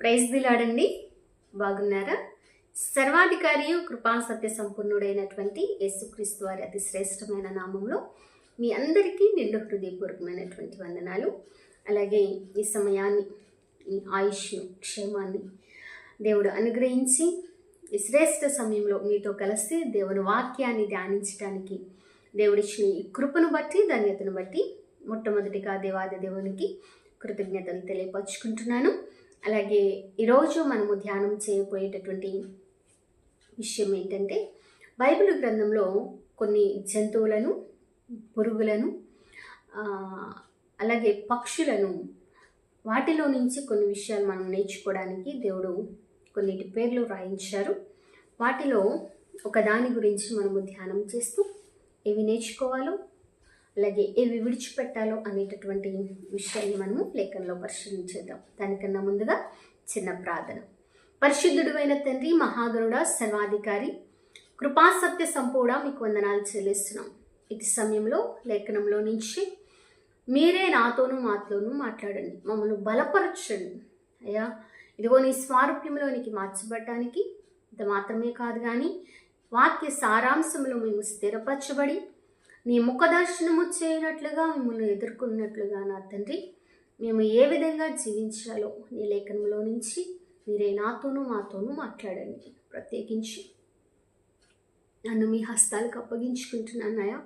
Praise దిలాడండి బాగున్నారా? సర్వాధికారి కృపా సత్య సంపూర్ణుడైనటువంటి యేసుక్రీస్తు వారి అతి శ్రేష్టమైన నామంలో మీ అందరికీ నిండు హృదయపూర్వకమైనటువంటి వందనాలు. అలాగే ఈ సమయాన్ని ఈ ఆయుష్ను క్షేమాన్ని దేవుడు అనుగ్రహించి ఈ శ్రేష్ట సమయంలో మీతో కలిసి దేవుని వాక్యాన్ని ధ్యానించడానికి దేవుడిచ్చిన ఈ కృపను బట్టి ధన్యతను బట్టి మొట్టమొదటిగా దేవాది దేవునికి కృతజ్ఞతలు తెలియపరుచుకుంటున్నాను. అలాగే ఈరోజు మనము ధ్యానం చేయబోయేటటువంటి విషయం ఏంటంటే బైబిల్ గ్రంథంలో కొన్ని జంతువులను పురుగులను అలాగే పక్షులను వాటిలో నుంచి కొన్ని విషయాలు మనం నేర్చుకోవడానికి దేవుడు కొన్నిటి పేర్లు రాయించారు. వాటిలో ఒక దాని గురించి మనము ధ్యానం చేస్తూ ఏవి నేర్చుకోవాలో అలాగే ఏవి విడిచిపెట్టాలో అనేటటువంటి విషయాన్ని మనము లేఖనంలో పరిశీలించేద్దాం దానికన్నా ముందుగా చిన్న ప్రార్థన. పరిశుద్ధుడు అయిన తండ్రి మహాగరుడ సర్వాధికారి కృపాసత్య సంపూడ మీకు వందనాలు చెల్లిస్తున్నాం. ఇది సమయంలో లేఖనంలో నుంచి మీరే నాతోనూ మాతోనూ మాట్లాడండి. మమ్మల్ని బలపరచండి. అయ్యా ఇదిగో నీ స్వారూప్యంలోనికి మార్చబడటానికి ఇంత మాత్రమే కాదు కానీ వాక్య సారాంశంలో మేము స్థిరపరచబడి నీ ముఖదర్శనము చేయనట్లుగా మిమ్మల్ని ఎదుర్కొన్నట్లుగా నా తండ్రి మేము ఏ విధంగా జీవించాలో నీ లేఖనంలో నుంచి మీరే నాతోనూ మాతోనూ మాట్లాడండి. ప్రత్యేకించి నన్ను మీ హస్తాలకు అప్పగించుకుంటున్నానయా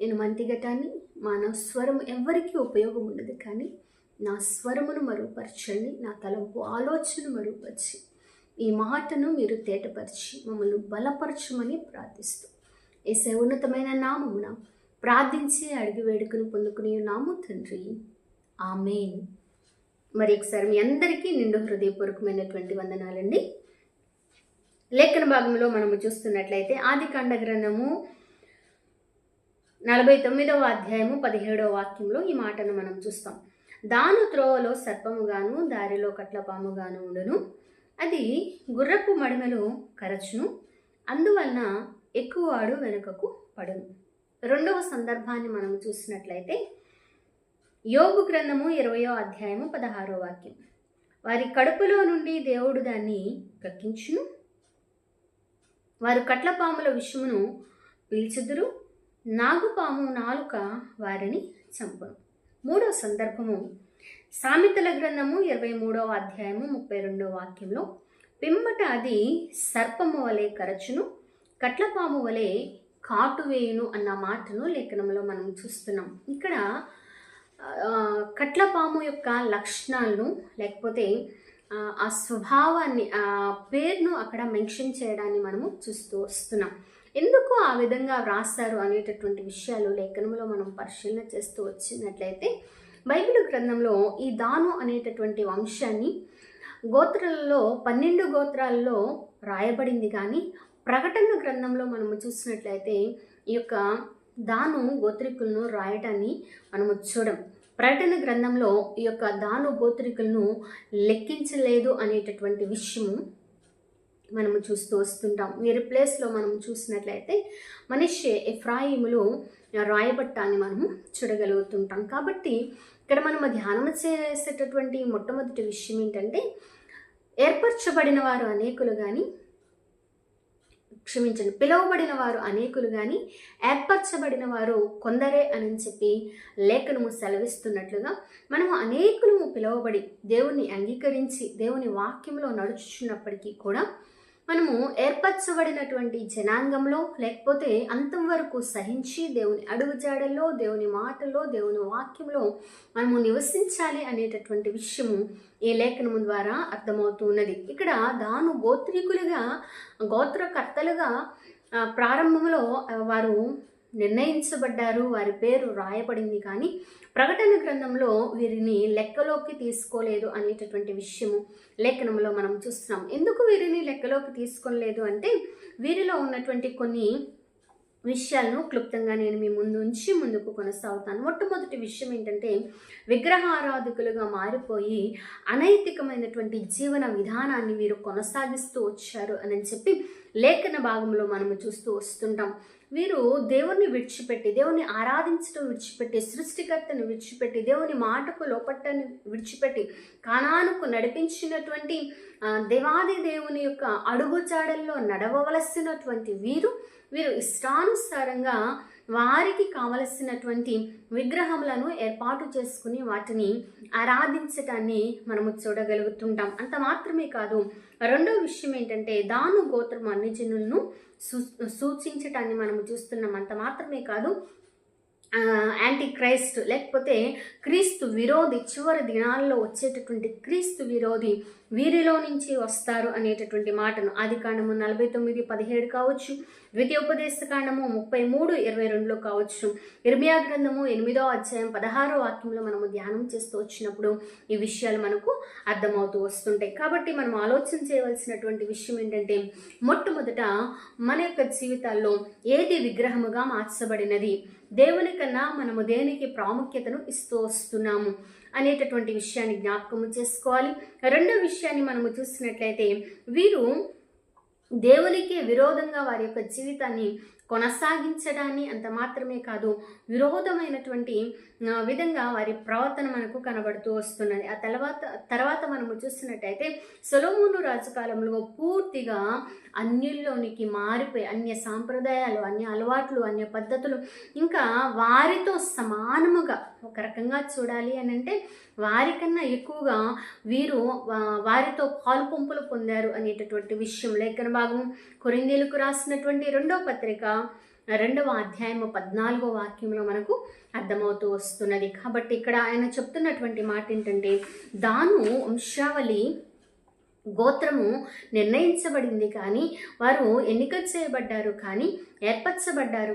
నేను మంతిగటాన్ని మానవ స్వరం ఎవరికీ ఉపయోగం ఉండదు కానీ నా స్వరమును మరుగుపరచండి నా తలంపు ఆలోచన మరుగుపరిచి ఈ మాటను మీరు తేటపరిచి మమ్మల్ని బలపరచమని ప్రార్థిస్తూ. ఏసే ఉన్నతమైన నామమున ప్రార్థించి అడిగి వేడుకను పొందుకునే నాము తండ్రి. ఆమెన్. మరి ఒకసారి మీ అందరికీ నిండు హృదయపూర్వకమైనటువంటి వందనాలండి. లేఖన భాగంలో మనము చూస్తున్నట్లయితే ఆది కాండ గ్రంథము నలభై తొమ్మిదవ అధ్యాయము పదిహేడవ వాక్యంలో ఈ మాటను మనం చూస్తాం. దాను త్రోవలో సర్పముగాను దారిలో కట్లపాముగాను ఉండును. అది గుర్రపు మడిమలు కరచును. అందువలన ఎక్కువ వాడు వెనుకకు పడును. రెండవ సందర్భాన్ని మనం చూసినట్లయితే యోగు గ్రంథము ఇరవయో అధ్యాయము పదహారో వాక్యం. వారి కడుపులో నుండి దేవుడు దాన్ని కక్కించును. వారు కట్లపాముల విషమును పీల్చుదురు. నాగుపాము నాలుక వారిని చంపును. మూడో సందర్భము సామెతల గ్రంథము ఇరవై మూడవ అధ్యాయము ముప్పై రెండవ వాక్యంలో పిమ్మట అది సర్పము వలె కరచును కట్లపాము వలె కాటు వేయును అన్న మాటను లేఖనంలో మనం చూస్తున్నాం. ఇక్కడ కట్లపాము యొక్క లక్షణాలను లేకపోతే ఆ, స్వభావాన్ని ఆ పేరును అక్కడ మెన్షన్ చేయడాన్ని మనము చూస్తూ వస్తున్నాం. ఎందుకు ఆ విధంగా వ్రాస్తారు అనేటటువంటి విషయాలు లేఖనంలో మనం పరిశీలన చేస్తూ వచ్చినట్లయితే బైబిల్ గ్రంథంలో ఈ దాను అనేటటువంటి వంశాన్ని గోత్రాలలో పన్నెండు గోత్రాల్లో రాయబడింది కానీ ప్రకటన గ్రంథంలో మనము చూసినట్లయితే ఈ యొక్క దాను గోత్రికులను రాయటాన్ని మనము చూడం. ప్రకటన గ్రంథంలో ఈ యొక్క దాను గోత్రికులను లెక్కించలేదు అనేటటువంటి విషయము మనము చూస్తూ వస్తుంటాం. వేరే ప్లేస్లో మనం చూసినట్లయితే మనిషి ఎఫ్రాయిములు రాయబట్టాన్ని మనము చూడగలుగుతుంటాం. కాబట్టి ఇక్కడ మనం ధ్యానం చేసేటటువంటి మొట్టమొదటి విషయం ఏంటంటే ఏర్పరచబడిన వారు అనేకులు కానీ క్షమించండి. పిలువబడిన వారు అనేకులు కానీ ఏర్పరచబడిన వారు కొందరే అని చెప్పి లేఖనము సెలవిస్తున్నట్లుగా మనము అనేకులము పిలువబడి దేవుణ్ణి అంగీకరించి దేవుని వాక్యంలో నడుచుచున్నప్పటికీ కూడా మనము ఏర్పరచబడినటువంటి జనాంగంలో లేకపోతే అంతం వరకు సహించి దేవుని అడుగుజాడల్లో దేవుని మాటల్లో దేవుని వాక్యంలో మనము నివసించాలి అనేటటువంటి విషయము ఈ లేఖనము ద్వారా అర్థమవుతున్నది. ఇక్కడ దాను గోత్రికులుగా గోత్రకర్తలుగా ప్రారంభంలో వారు నిర్ణయించబడ్డారు. వారి పేరు రాయబడింది కానీ ప్రకటన గ్రంథంలో వీరిని లెక్కలోకి తీసుకోలేదు అనేటటువంటి విషయము లేఖనంలో మనం చూస్తున్నాం. ఎందుకు వీరిని లెక్కలోకి తీసుకోలేదు అంటే వీరిలో ఉన్నటువంటి కొన్ని విషయాలను క్లుప్తంగా నేను మీ ముందు ఉంచి ముందుకు కొనసాగుతాను. మొట్టమొదటి విషయం ఏంటంటే విగ్రహారాధకులుగా మారిపోయి అనైతికమైనటువంటి జీవన విధానాన్ని వీరు కొనసాగిస్తూ వచ్చారు అని చెప్పి లేఖన భాగంలో మనము చూస్తూ వస్తుంటాం. వీరు దేవుని విడిచిపెట్టి దేవుని ఆరాధించడం విడిచిపెట్టి సృష్టికర్తను విడిచిపెట్టి దేవుని మాటకు లోపట్టని విడిచిపెట్టి కానానుకు నడిపించినటువంటి దేవాది దేవుని యొక్క అడుగుజాడల్లో నడవవలసినటువంటి వీరు వీరు ఇష్టానుసారంగా వారికి కావలసినటువంటి విగ్రహములను ఏర్పాటు చేసుకుని వాటిని ఆరాధించటాన్ని మనము చూడగలుగుతుంటాం. అంత మాత్రమే కాదు రెండో విషయం ఏంటంటే దాను గోత్రం అన్ని జనులను సూ సూచించటాన్ని మనము చూస్తున్నాం. అంత మాత్రమే కాదు యాంటీ క్రైస్ట్ లేకపోతే క్రీస్తు విరోధి చివరి దినాల్లో వచ్చేటటువంటి క్రీస్తు విరోధి వీరిలో నుంచి వస్తారు అనేటటువంటి మాటను ఆది కాండము నలభై తొమ్మిది పదిహేడు కావచ్చు ద్వితీయోపదేశ కాండము ముప్పై మూడు ఇరవై రెండులో కావచ్చు ఇర్మియా గ్రంథము ఎనిమిదో అధ్యాయం పదహారో వాక్యంలో మనము ధ్యానం చేస్తూ వచ్చినప్పుడు ఈ విషయాలు మనకు అర్థమవుతూ వస్తుంటాయి. కాబట్టి మనం ఆలోచన చేయవలసినటువంటి విషయం ఏంటంటే మొట్టమొదట మన యొక్క జీవితాల్లో ఏది విగ్రహముగా మార్చబడినది? దేవుని కన్నా మనము దేనికి ప్రాముఖ్యతను ఇస్తూ వస్తున్నాము అనేటటువంటి విషయాన్ని జ్ఞాపకము చేసుకోవాలి. రెండో విషయాన్ని మనము చూసినట్లయితే వీరు దేవునికి విరోధంగా వారి యొక్క జీవితాన్ని కొనసాగించడాన్ని అంత మాత్రమే కాదు విరోధమైనటువంటి విధంగా వారి ప్రవర్తన మనకు కనబడుతూ వస్తున్నది. ఆ తర్వాత తర్వాత మనము చూస్తున్నట్టయితే సొలోమోను రాజు కాలంలో పూర్తిగా అన్యుల్లోనికి మారిపోయి అన్య సాంప్రదాయాలు అన్య అలవాట్లు అన్య పద్ధతులు ఇంకా వారితో సమానముగా ఒక రకంగా చూడాలి అని అంటే వారికన్నా ఎక్కువగా వీరు వారితో పాలుపంపులు పొందారు అనేటటువంటి విషయం. లేఖన భాగం కొరిందేలకు రాసినటువంటి రెండో పత్రిక రెండవ అధ్యాయము పద్నాలుగో వాక్యంలో మనకు అర్థమవుతూ వస్తున్నది. కాబట్టి ఇక్కడ ఆయన చెప్తున్నటువంటి మాట ఏంటంటే దాను వంశావళి గోత్రము నిర్ణయించబడింది కానీ వారు ఎన్నిక చేయబడ్డారు కానీ ఏర్పరచబడ్డారు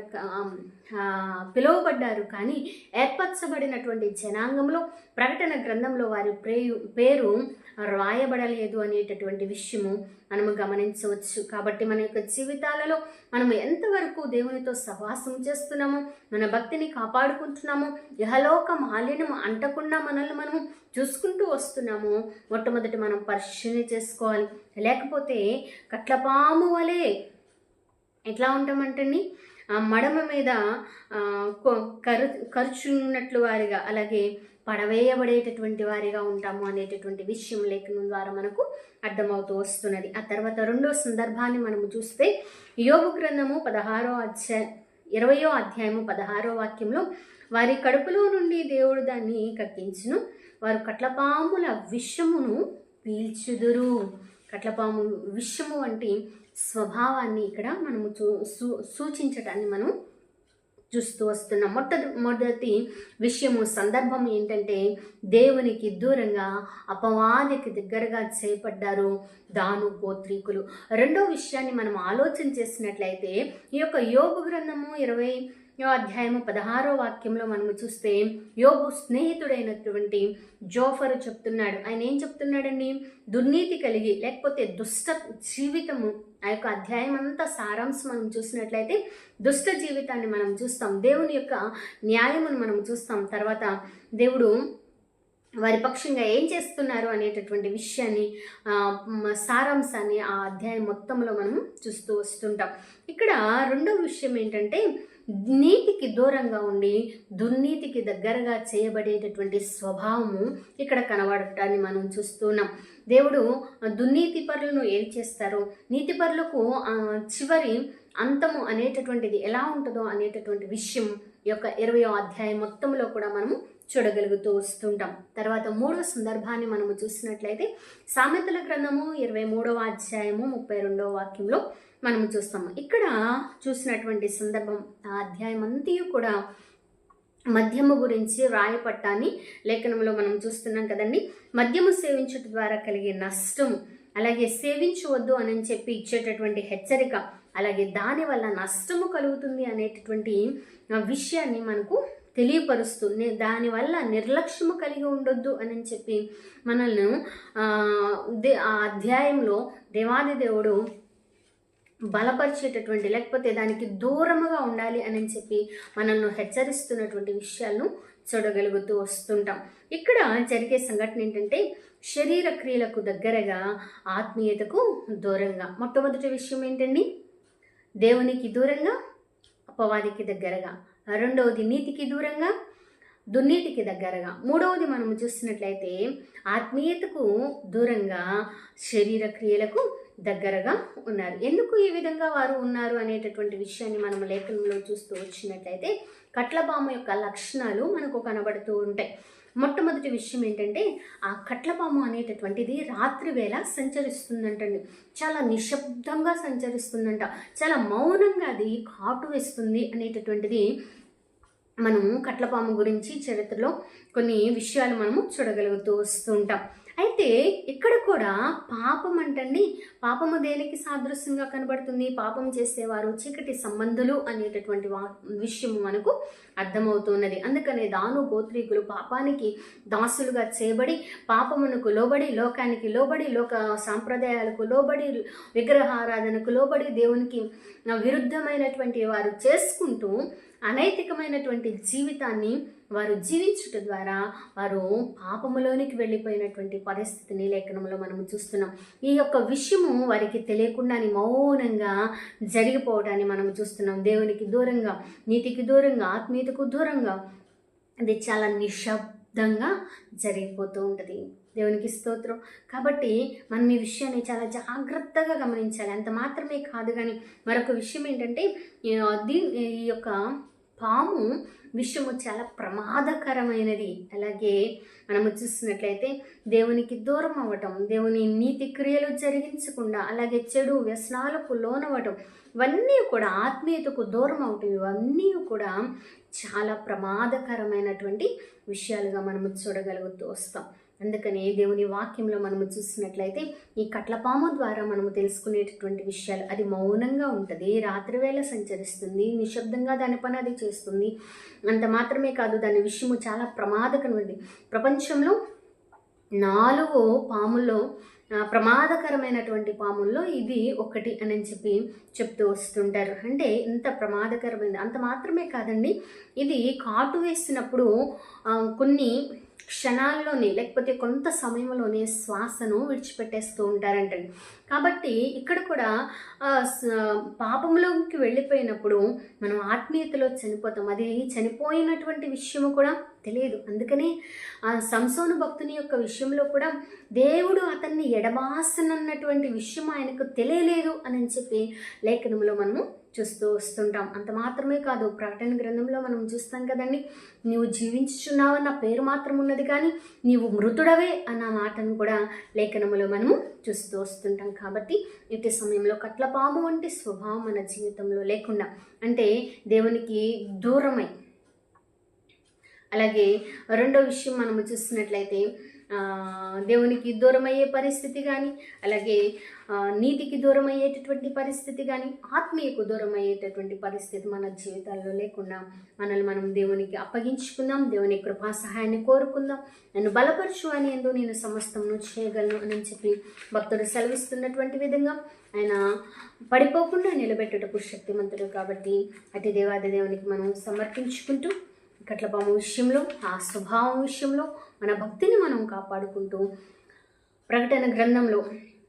పిలువబడ్డారు కానీ ఏర్పరచబడినటువంటి జనాంగంలో ప్రకటన గ్రంథంలో వారి ప్రేయు పేరు రాయబడలేదు అనేటటువంటి విషయము మనము గమనించవచ్చు. కాబట్టి మన యొక్క జీవితాలలో మనం ఎంతవరకు దేవునితో సహవాసం చేస్తున్నాము మన భక్తిని కాపాడుకుంటున్నాము ఇహలోక మాలిన్యం అంటకుండా మనల్ని మనము చూసుకుంటూ వస్తున్నాము మొట్టమొదటి మనం పరిశీలన చేసుకోవాలి. లేకపోతే కట్లపాము వలె ఎట్లా ఉంటామంటండి? ఆ మడమ మీద కరు కరుచున్నట్లు వారిగా అలాగే పడవేయబడేటటువంటి వారిగా ఉంటాము అనేటటువంటి విషయం లేఖనం ద్వారా మనకు అర్థమవుతూ వస్తున్నది. ఆ తర్వాత రెండో సందర్భాన్ని మనము చూస్తే యోగు గ్రంథము పదహారో అధ్యాయ ఇరవయో అధ్యాయము పదహారో వాక్యంలో వారి కడుపులో నుండి దేవుడు దాన్ని కక్కించును. వారు కట్లపాముల విషమును పీల్చుదురు. కట్లపాము విషము వంటి స్వభావాన్ని ఇక్కడ మనము చూ సూ సూచించటాన్ని మనం చూస్తూ వస్తున్న మొట్ట మొదటి విషయము సందర్భం ఏంటంటే దేవునికి దూరంగా అపవాదికి దగ్గరగా చేపడ్డారు దాను గోత్రీకులు. రెండో విషయాన్ని మనం ఆలోచన చేసినట్లయితే ఈ యొక్క యోగ గ్రంథము ఇరవై అధ్యాయము పదహారో వాక్యంలో మనము చూస్తే యోగు స్నేహితుడైనటువంటి జోఫరు చెప్తున్నాడు. ఆయన ఏం చెప్తున్నాడండి? దుర్నీతి కలిగి లేకపోతే దుష్ట జీవితము. ఆ యొక్క అధ్యాయం అంతా సారాంశం మనం చూసినట్లయితే దుష్ట జీవితాన్ని మనం చూస్తాం. దేవుని యొక్క న్యాయమును మనం చూస్తాం. తర్వాత దేవుడు వారి పక్షంగా ఏం చేస్తున్నారు అనేటటువంటి విషయాన్ని సారాంశాన్ని ఆ అధ్యాయం మొత్తంలో మనం చూస్తూ వస్తుంటాం. ఇక్కడ రెండో విషయం ఏంటంటే నీతికి దూరంగా ఉండి దుర్నీతికి దగ్గరగా చేయబడేటటువంటి స్వభావము ఇక్కడ కనబడటాన్ని మనం చూస్తున్నాం దేవుడు దుర్నీతి పరులను ఏం చేస్తారు? నీతి పరులకు చివరి అంతము అనేటటువంటిది ఎలా ఉంటుందో అనేటటువంటి విషయం యొక్క ఇరవయో అధ్యాయం మొత్తంలో కూడా మనము చూడగలుగుతూ వస్తుంటాం. తర్వాత మూడవ సందర్భాన్ని మనము చూసినట్లయితే సామెతల గ్రంథము ఇరవై మూడవ అధ్యాయము ముప్పై రెండవ వాక్యంలో మనము చూస్తాము. ఇక్కడ చూసినటువంటి సందర్భం ఆ అధ్యాయం అంతయు కూడా మద్యము గురించి రాయపట్టాన్ని లేఖనంలో మనం చూస్తున్నాం కదండి. మద్యము సేవించడం ద్వారా కలిగే నష్టం అలాగే సేవించవద్దు అని చెప్పి ఇచ్చేటటువంటి హెచ్చరిక అలాగే దానివల్ల నష్టము కలుగుతుంది అనేటటువంటి విషయాన్ని మనకు తెలియపరుస్తుంది. దానివల్ల నిర్లక్ష్యము కలిగి ఉండొద్దు అని చెప్పి మనల్ని ఆ, అధ్యాయంలో దేవాది దేవుడు బలపరిచేటటువంటి లేకపోతే దానికి దూరముగా ఉండాలి అని చెప్పి మనల్ని హెచ్చరిస్తున్నటువంటి విషయాలను చూడగలుగుతూ వస్తుంటాం. ఇక్కడ జరిగే సంఘటన ఏంటంటే శరీర క్రియలకు దగ్గరగా ఆత్మీయతకు దూరంగా. మొట్టమొదటి విషయం ఏంటండి? దేవునికి దూరంగా అపవాదికి దగ్గరగా. రెండవది నీతికి దూరంగా దుర్నీతికి దగ్గరగా. మూడవది మనం చూసినట్లయితే ఆత్మీయతకు దూరంగా శరీర క్రియలకు దగ్గరగా ఉన్నారు. ఎందుకు ఈ విధంగా వారు ఉన్నారు అనేటటువంటి విషయాన్ని మనం లేఖనంలో చూస్తూ వచ్చినట్లయితే కట్లపాము యొక్క లక్షణాలు మనకు కనబడుతూ ఉంటాయి. మొట్టమొదటి విషయం ఏంటంటే ఆ కట్లపాము అనేటటువంటిది రాత్రి వేళ సంచరిస్తుందంటండి. చాలా నిశ్శబ్దంగా సంచరిస్తుందంట. చాలా మౌనంగా అది కాటు వేస్తుంది అనేటటువంటిది మనము కట్లపాము గురించి చరిత్రలో కొన్ని విషయాలు మనము చూడగలుగుతూ వస్తుంటాం. అయితే ఇక్కడ కూడా పాపం అంటండి. పాపము దేనికి సాదృశ్యంగా కనబడుతుంది. పాపం చేసేవారు చీకటి సంబంధులు అనేటటువంటి వా విషయం మనకు అర్థమవుతున్నది. అందుకనే దాను గోత్రీకులు పాపానికి దాసులుగా చేయబడి పాపమునకు లోబడి లోకానికి లోబడి లోక సాంప్రదాయాలకు లోబడి విగ్రహారాధనకు లోబడి దేవునికి విరుద్ధమైనటువంటి వారు చేసుకుంటూ అనైతికమైనటువంటి జీవితాన్ని వారు జీవించుట ద్వారా వారు పాపములోనికి వెళ్ళిపోయినటువంటి పరిస్థితిని లేఖనంలో మనం చూస్తున్నాం. ఈ యొక్క విషయము వారికి తెలియకుండానే మౌనంగా జరిగిపోవడాన్ని మనం చూస్తున్నాం. దేవునికి దూరంగా నీతికి దూరంగా ఆత్మీయతకు దూరంగా అది చాలా నిశ్శబ్దంగా జరిగిపోతూ ఉంటుంది. దేవునికి స్తోత్రం. కాబట్టి మనం ఈ విషయాన్ని చాలా జాగ్రత్తగా గమనించాలి. అంత మాత్రమే కాదు కానీ మరొక విషయం ఏంటంటే ఈ యొక్క పాము విషయము చాలా ప్రమాదకరమైనది. అలాగే మనము చూస్తున్నట్లయితే దేవునికి దూరం అవ్వటం దేవుని నీతి క్రియలు జరిగించకుండా అలాగే చెడు వ్యసనాలకు లోనవ్వటం ఇవన్నీ కూడా ఆత్మీయతకు దూరం అవటం ఇవన్నీ కూడా చాలా ప్రమాదకరమైనటువంటి విషయాలుగా మనము చూడగలుగుతూ వస్తాం. అందుకనే దేవుని వాక్యంలో మనము చూసినట్లయితే ఈ కట్లపాము ద్వారా మనము తెలుసుకునేటటువంటి విషయాలు అది మౌనంగా ఉంటుంది. రాత్రివేళ సంచరిస్తుంది నిశ్శబ్దంగా దాని పని అది చేస్తుంది. అంత మాత్రమే కాదు దాని విషయము చాలా ప్రమాదకరమైనది. ప్రపంచంలో నాలుగు పాముల్లో ప్రమాదకరమైనటువంటి పాముల్లో ఇది ఒకటి అని చెప్పి చెప్తూ వస్తుంటారు. అంటే ఇంత ప్రమాదకరమైనది. అంత మాత్రమే కాదండి. ఇది కాటు వేసినప్పుడు కొన్ని క్షణాల్లోనే లేకపోతే కొంత సమయంలోనే శ్వాసను విడిచిపెట్టేస్తూ ఉంటారంటండి. కాబట్టి ఇక్కడ కూడా పాపంలోకి వెళ్ళిపోయినప్పుడు మనం ఆత్మీయతలో చనిపోతాం. అది చనిపోయినటువంటి విషయము కూడా తెలియదు. అందుకనే ఆ సంసోను భక్తుని యొక్క విషయంలో కూడా దేవుడు అతన్ని ఎడబాసనన్నటువంటి విషయం ఆయనకు తెలియలేదు అని చెప్పి లేఖనంలో మనము చూస్తూ వస్తుంటాం. అంత మాత్రమే కాదు ప్రకటన గ్రంథంలో మనం చూస్తాం కదండి నీవు జీవించుచున్నావన్న పేరు మాత్రం ఉన్నది కానీ నీవు మృతుడవే అన్న మాటను కూడా లేఖనములో మనము చూస్తూ వస్తుంటాం. కాబట్టి ఇటు సమయంలో కట్లపాము వంటి స్వభావం మన జీవితంలో లేకుండా అంటే దేవునికి దూరమై అలాగే రెండో విషయం మనము చూస్తున్నట్లయితే దేవునికి దూరం అయ్యే పరిస్థితి కానీ అలాగే నీతికి దూరం అయ్యేటటువంటి పరిస్థితి కానీ ఆత్మీయకు దూరం అయ్యేటటువంటి పరిస్థితి మన జీవితాల్లో లేకుండా మనల్ని మనం దేవునికి అప్పగించుకుందాం దేవుని కృపా సహాయాన్ని కోరుకుందాం. నన్ను బలపరచు అని ఎందు నేను సమస్తమును చేయగలను అని చెప్పి భక్తుడు సెలవిస్తున్నటువంటి విధంగా ఆయన పడిపోకుండా నిలబెట్టుటకు శక్తిమంతుడు కాబట్టి అటు దేవాది దేవునికి మనం సమర్పించుకుంటూ కట్లపాము విషయంలో ఆ స్వభావం విషయంలో మన భక్తిని మనం కాపాడుకుంటూ ప్రకటన గ్రంథంలో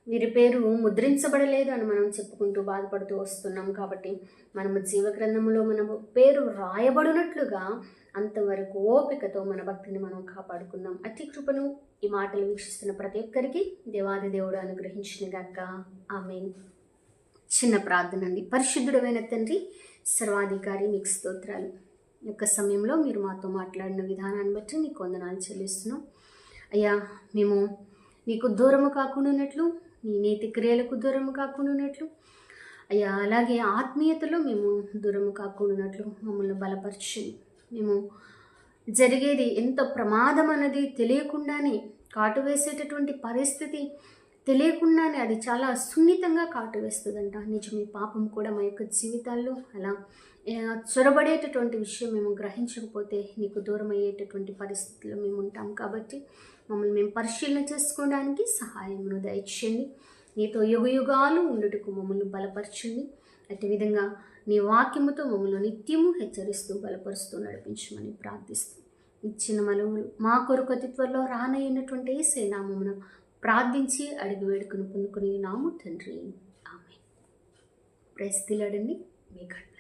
వీరి పేరు ముద్రించబడలేదు అని మనం చెప్పుకుంటూ బాధపడుతూ వస్తున్నాం కాబట్టి మనము జీవ గ్రంథంలో మన పేరు రాయబడినట్లుగా అంతవరకు ఓపికతో మన భక్తిని మనం కాపాడుకుందాం అతి కృపను ఈ మాటలు వీక్షిస్తున్న ప్రతి ఒక్కరికి దేవాది దేవుడు అనుగ్రహించిన గాక. ఆమె చిన్న ప్రార్థన అండి. పరిశుద్ధుడమైన తండ్రి సర్వాధికారి మీకు స్తోత్రాలు. యొక్క సమయంలో మీరు మాతో మాట్లాడిన విధానాన్ని బట్టి నీకు వందనాలు చెల్లిస్తున్నాం. అయ్యా మేము నీకు దూరము కాకుండా ఉన్నట్లు నీ నీతి క్రియలకు దూరము కాకుండా ఉన్నట్లు అయ్యా అలాగే ఆత్మీయతలో మేము దూరము కాకుండా ఉన్నట్లు మమ్మల్ని బలపరిచి మేము జరిగేది ఎంత ప్రమాదం అన్నది తెలియకుండానే కాటు వేసేటటువంటి పరిస్థితి తెలియకుండానే అది చాలా సున్నితంగా కాటు వేస్తుందంట. నిజమే పాపం కూడా మా యొక్క జీవితాల్లో అలా చొరబడేటటువంటి విషయం మేము గ్రహించకపోతే నీకు దూరం అయ్యేటటువంటి పరిస్థితుల్లో మేము ఉంటాం కాబట్టి మమ్మల్ని మేము పరిశీలన చేసుకోవడానికి సహాయమును దయచేయండి. నీతో యుగయుగాలు ఉండటకు ఉండుటకు మమ్మల్ని బలపరచండి. అటు విధంగా నీ వాక్యముతో మమ్మల్ని నిత్యము హెచ్చరిస్తూ బలపరుస్తూ నడిపించమని ప్రార్థిస్తూ. ఇచ్చిన మనవులు మా కొరకు అతి త్వరలో రానయ్యినటువంటి ఏ నామమున ప్రార్థించి అడిగి వేడుకుని పొందుకుని నాము తండ్రి. ఆమె ప్రస్తులాడండి మీ గడ్